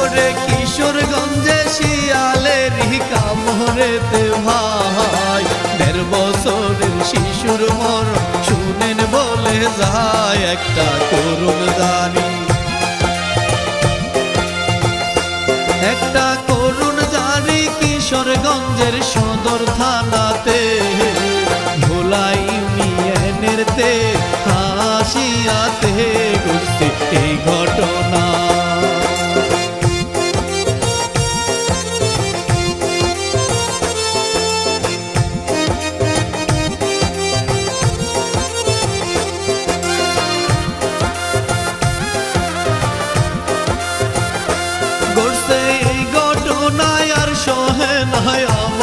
ওরে কিশোরগঞ্জে শিয়ালের কামড়েতে ভাই দেড় বছরের শিশুর মর শুনেন বলে যায় একটা করুণ জানি। একটা করুণ জানি কিশোরগঞ্জের সদর থানাতে। ভোলা ইউনিয়নের তে হাসিয়াতে ঘটনা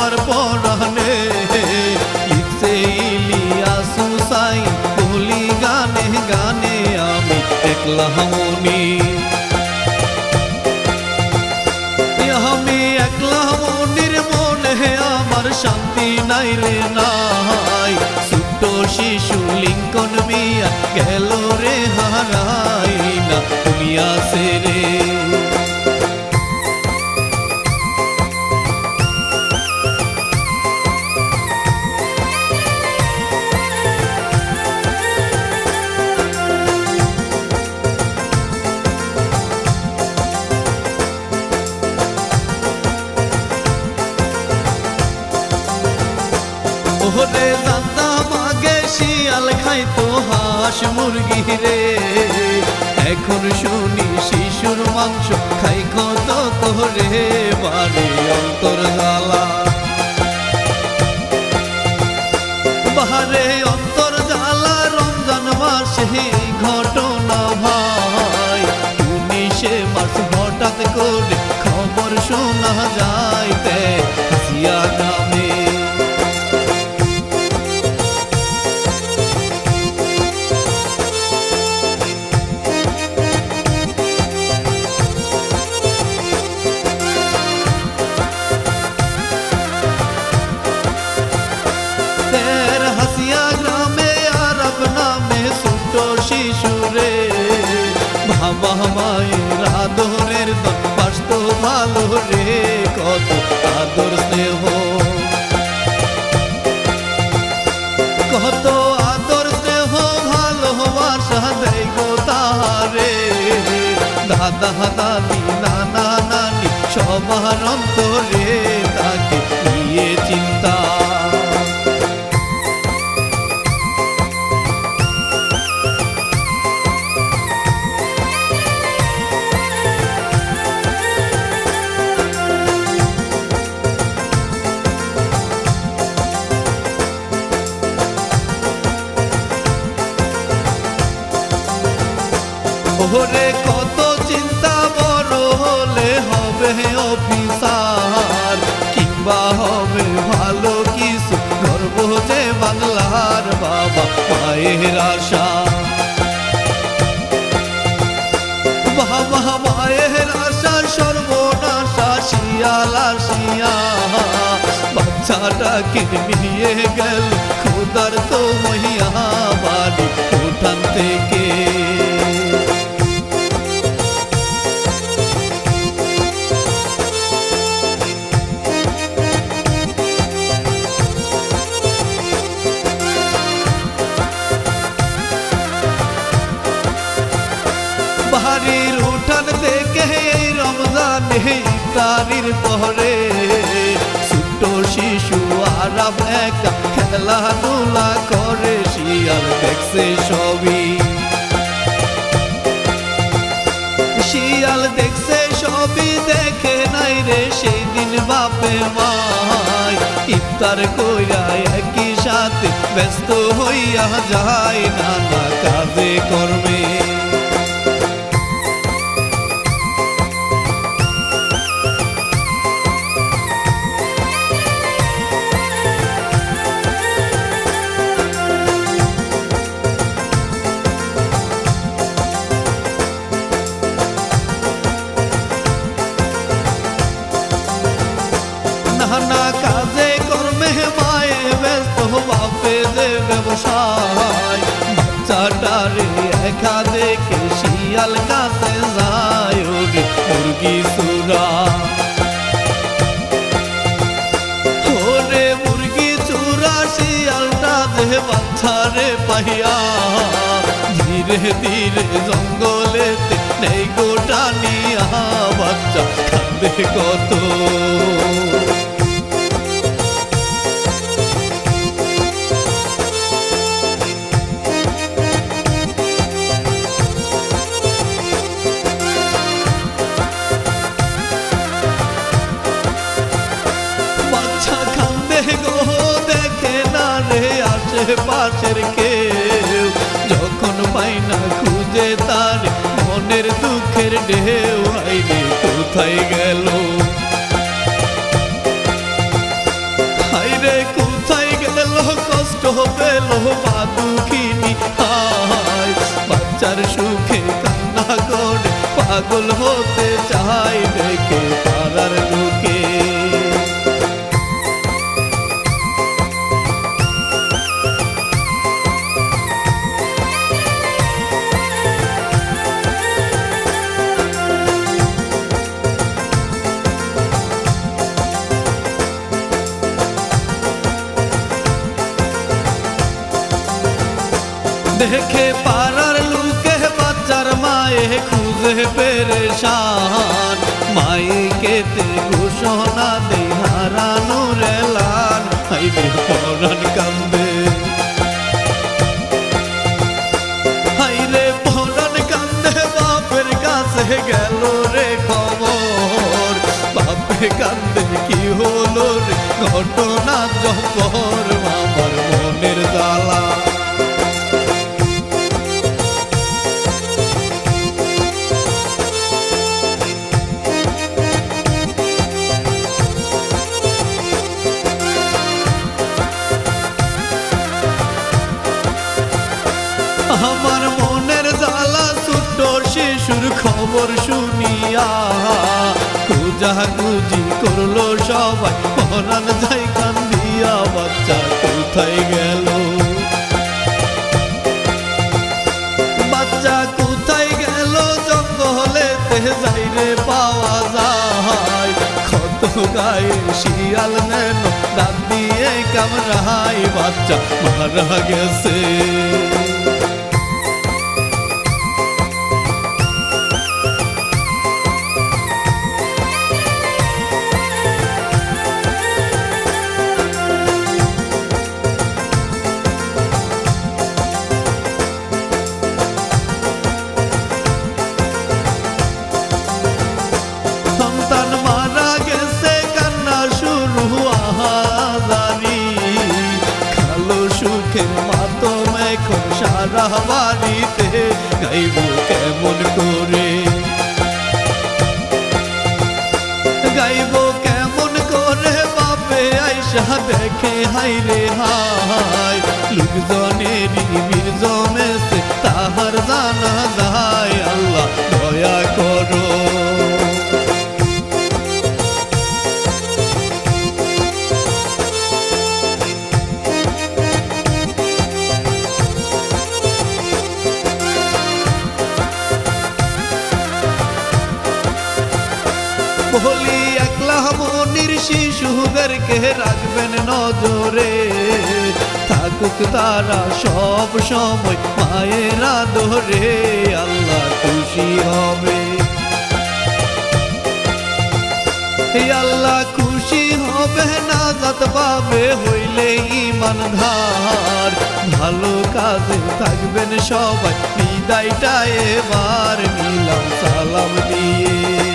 আমার পরাণে। লিখছে ইলিয়াস হুসাইন গানে গানে আমি একলা মনি আমি একলা মনির মনে আমার শান্তি নাই রে নাই। শিশু লিঙ্কন মিয়া গেল রে হারাই না দুনিয়া রে ওরে দাদা মাগে শিয়াল খাইতো হাঁস মুরগি রে। এখন শুনি শিশুর মাংস খাই কত করে বাড়ি অন্তর জ্বালা। বাহারে অন্তর জ্বালা, রমজান মাসে ঘটনা ভাই। উনিশে মাস হঠাৎ করে খবর শোনা যাইতে তের হাসিয়া গ্রামে আরব নামে ছোট শিশুরে বাবা মায়ের আদরের বাস্ত ভালো রে, কত আদর স্নেহ। কত আদর স্নেহ ভালোবাসা তাহারে। দাদা দাদি, নানা নানি, সবার অন্তরে ওরে কত চিন্তা বড় হলে হবে অফিসার, কিংবা হবে ভালো কিছু গর্ব যে বাংলার বাবা মায়ের আশা। সর্বনাশা, শিয়াল আসিয়া বাচ্চাটাকে নিয়ে গেল খুদার তো মহিয়া বাড়ি। উঠান থেকে থেকে এই রমজানে ইফতারির পরে ছোট্ট শিশু আরাম একা খেলাধুলা করে, শিয়াল দেখছে সবই। শিয়াল দেখছে সবই, দেখে নাই রে সেই দিন বাপে মাই ইফতার কইরা একই সাথে ব্যস্ত হইয়া যায়, নানা কাজে কর্মে। মায়ে ব্যস্ত বাপে যে ব্যবসায়। বাচ্চাটারে একা দেখে শিয়াল কাছে যায় মুরগি ওরে মুরগি চূড়া শিয়ালটা যে বাচ্চারে পাহিয়া। ধীরে ধীরে জঙ্গলেতে নেই গোটা নিয়া। বাচ্চা কান্দে কত। আশেপাশের কেউ যখন পাই খুঁজে তার মনের দুঃখের ঢেউ কোথায় গেল? সুখে পাগল হতে চাই দেখে পাড়ার লোকে। দেখে পাড়ার লুকে বাচ্চার মায়ে খুঁজে পেরেশান। মায়ে কেতে ঘোষণা কান্দে। কাছে গেল রে খবর। বাপে কান্দে, কি হলো রে? ঘটনা জবর আমার মনের জ্বালা ছোট্ট শিশুর খবর শুনিয়া। কুজা কুজি করল সবাই পরান যাই কান্দিয়া, বাচ্চা কোথায় গেল? বাচ্চা কোথায় গেল? জঙ্গলে যাই রে, পাওয়া যায়। কত গায়ে শিয়াল নেন দাঁত দিয়ে কামড়াই বাচ্চা মারা গেছে। সুখের মাতম এখন সারা বাড়িতে গাইব কেমন করে? গাইব কেমন করে বাপে আইসা দেখে হাই রে হাই লোকজনেরই বলি, একলা মনির শিশুদেরকে রাখবেন নজরে। থাকুক তারা সব সময় মায়েরা ধরে, আল্লাহ খুশি হবে। আল্লাহ খুশি হবে না যাত পাবে হইলে ইমান ধার। ভালো কাজে থাকবেন সবাই, বিদায়টা এবার, নিলাম সালাম দিয়ে।